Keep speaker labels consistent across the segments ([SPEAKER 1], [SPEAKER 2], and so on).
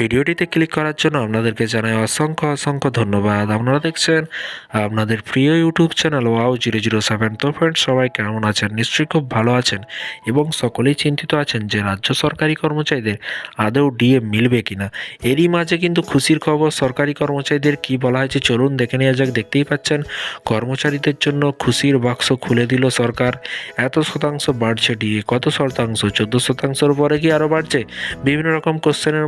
[SPEAKER 1] ভিডিওটিতে ক্লিক করার জন্য আপনাদেরকে জানাই অসংখ্য অসংখ্য ধন্যবাদ। আপনারা দেখছেন আপনাদের প্রিয় YouTube channel wow zero zero seven. তো ফ্রেন্ডস সবাই কেমন আছেন? নিশ্চয়ই খুব ভালো আছেন এবং সকলেই চিন্তিত আছেন যে রাজ্য সরকারি কর্মচারীদের আদৌ ডিএ মিলবে কিনা। এরই মাঝে কিন্তু খুশির খবর, সরকারি কর্মচারীদের কি বলা হয়েছে চলুন দেখে নেওয়া যাক। দেখতেই পাচ্ছেন, কর্মচারীদের জন্য খুশির বাক্স খুলে দিল সরকার। এত শতাংশ বাড়ছে ডিএ, কত শতাংশ? চোদ্দ শতাংশের পরে কি আরও বাড়ছে? বিভিন্ন রকম কোশ্চেনের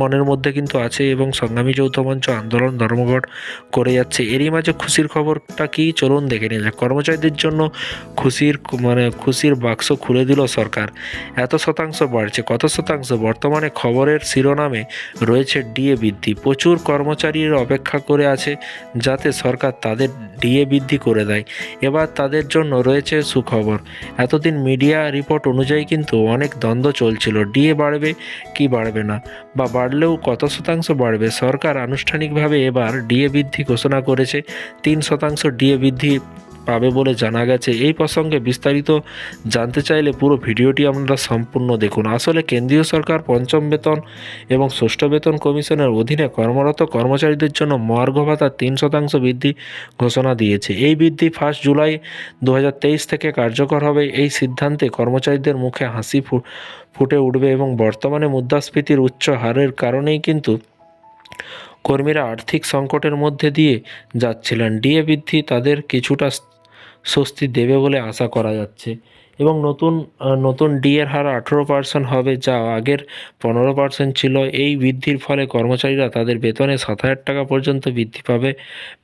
[SPEAKER 1] মনের মধ্যে কিন্তু আছে এবং সংগ্রামী যৌথ মঞ্চ আন্দোলন ধর্মঘট করে যাচ্ছে। এরই মাঝে খুশির খবরটা কি? চলুন দেখে নিয়ে যাক। কর্মচারীদের জন্য খুশির মানে খুশির বাক্স খুলে দিল সরকার। এত শতাংশ বাড়ছে, কত শতাংশ? বর্তমানে খবরের শিরোনামে রয়েছে ডিএ বৃদ্ধি। প্রচুর কর্মচারীর অপেক্ষা করে আছে যাতে সরকার তাদের ডিএ বৃদ্ধি করে দেয়। এবার তাদের জন্য রয়েছে সুখবর। এতদিন মিডিয়া রিপোর্ট অনুযায়ী কিন্তু অনেক দ্বন্দ্ব চলছিল। ডিএ বাড়বে কি বাড়বে না? বা বাড়লেও কত শতাংশ বাড়বে? সরকার আনুষ্ঠানিকভাবে এবার ডিএ বৃদ্ধি ঘোষণা করেছে। তিন শতাংশ ডিএ বৃদ্ধি পাবে বলে জানা গেছে। এই প্রসঙ্গে বিস্তারিত জানতে চাইলে পুরো ভিডিওটি আপনারা সম্পূর্ণ দেখুন। আসলে কেন্দ্রীয় সরকার, পঞ্চম বেতন এবং ষষ্ঠ বেতন কমিশনের অধীনে কর্মরত কর্মচারীদের জন্য মহার্ঘ ভাতা তিন শতাংশ বৃদ্ধি ঘোষণা দিয়েছে। এই বৃদ্ধি ফার্স্ট জুলাই দু হাজার তেইশ থেকে কার্যকর হবে। এই সিদ্ধান্তে কর্মচারীদের মুখে হাসি ফুটে উঠবে এবং বর্তমানে মুদ্রাস্ফীতির উচ্চ হারের কারণেই কিন্তু কর্মীরা আর্থিক সংকটের মধ্যে দিয়ে যাচ্ছিলেন। ডিএ বৃদ্ধি তাদের কিছুটা স্বস্তি দেবে বলে আশা করা যাচ্ছে। এবং নতুন নতুন ডিএর হার আঠেরো পার্সেন্ট হবে যা আগের পনেরো পার্সেন্ট ছিল। এই বৃদ্ধির ফলে কর্মচারীরা তাদের বেতনে সাত হাজার টাকা পর্যন্ত বৃদ্ধি পাবে,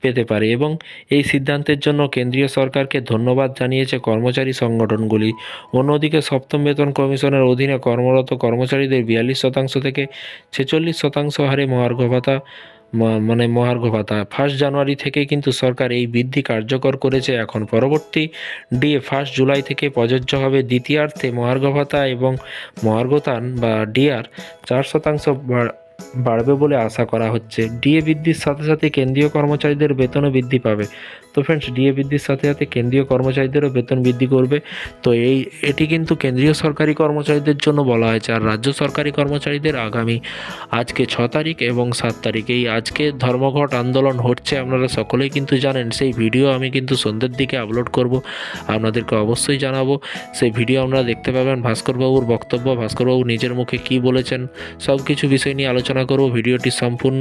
[SPEAKER 1] পেতে পারে এবং এই সিদ্ধান্তের জন্য কেন্দ্রীয় সরকারকে ধন্যবাদ জানিয়েছে কর্মচারী সংগঠনগুলি। অন্যদিকে সপ্তম বেতন কমিশনের অধীনে কর্মরত কর্মচারীদের বিয়াল্লিশ শতাংশ থেকে ছেচল্লিশ শতাংশ হারে মহার্ঘ ভাতা মানে মহার্ঘ ভাতা ফার্স্ট জানুয়ারি থেকে কিন্তু সরকার এই বৃদ্ধি কার্যকর করেছে। এখন পরবর্তী ডিএ ফার্স্ট জুলাই থেকে প্রযোজ্য হবে দ্বিতীয়ার্থে মহার্ঘ ভাতা এবং মহার্ঘতান বা ডিআর চার শতাংশ বাড়বে বলে আশা করা হচ্ছে। ডিএ বৃদ্ধির সাথে সাথে কেন্দ্রীয় কর্মচারীদের বেতনও বৃদ্ধি পাবে। তো ফ্রেন্ডস ডিএ বৃদ্ধির সাথে সাথে কেন্দ্রীয় কর্মচারীদেরও বেতন বৃদ্ধি করবে। তো এই, এটি কিন্তু কেন্দ্রীয় সরকারি কর্মচারীদের জন্য বলা হয়েছে। আর রাজ্য সরকারি কর্মচারীদের আগামী আজকে ছ তারিখ এবং সাত তারিখ। এই আজকে ধর্মঘট আন্দোলন হচ্ছে, আপনারা সকলেই কিন্তু জানেন। সেই ভিডিও আমি কিন্তু সন্ধ্যের দিকে আপলোড করব। আপনাদেরকে অবশ্যই জানাব। সেই ভিডিও আপনারা দেখতে পাবেন। ভাস্করবাবুর বক্তব্য, ভাস্করবাবু নিজের মুখে কি বলেছেন সব কিছু বিষয় নিয়ে আলোচনা করব। ভিডিওটি সম্পূর্ণ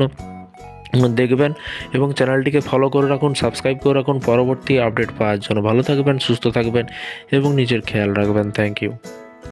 [SPEAKER 1] দেখবেন এবং চ্যানেলটিকে ফলো করে রাখুন সাবস্ক্রাইব করে রাখুন, পরবর্তী আপডেট পাওয়ার জন্য। ভালো থাকবেন, সুস্থ থাকবেন এবং নিজের খেয়াল রাখবেন। Thank you